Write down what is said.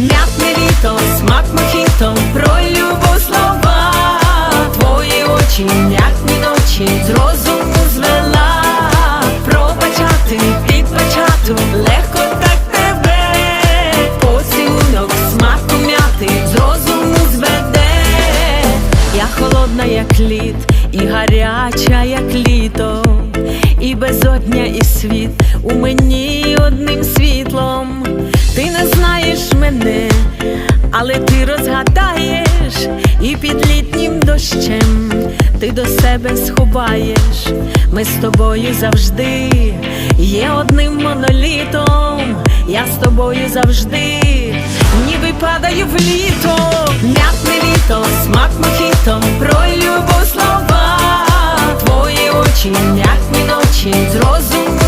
М'ятне літо, смак мохіто, про любов слова, твої очі, м'ятні ночі, з розуму звела, пробачати, підбачати, легко так тебе, поцілунок, смак м'яти, з розуму зведе, я холодна, як лід, і гаряча, як літо, і безодня, і світ у мені одним світлом. Але ти розгадаєш, і під літнім дощем ти до себе сховаєш. Ми з тобою завжди є одним монолітом. Я з тобою завжди, ніби падаю в літо, м'ятне літо, смак мохіто, про любов слова, твої очі, м'ятні ночі, з розуму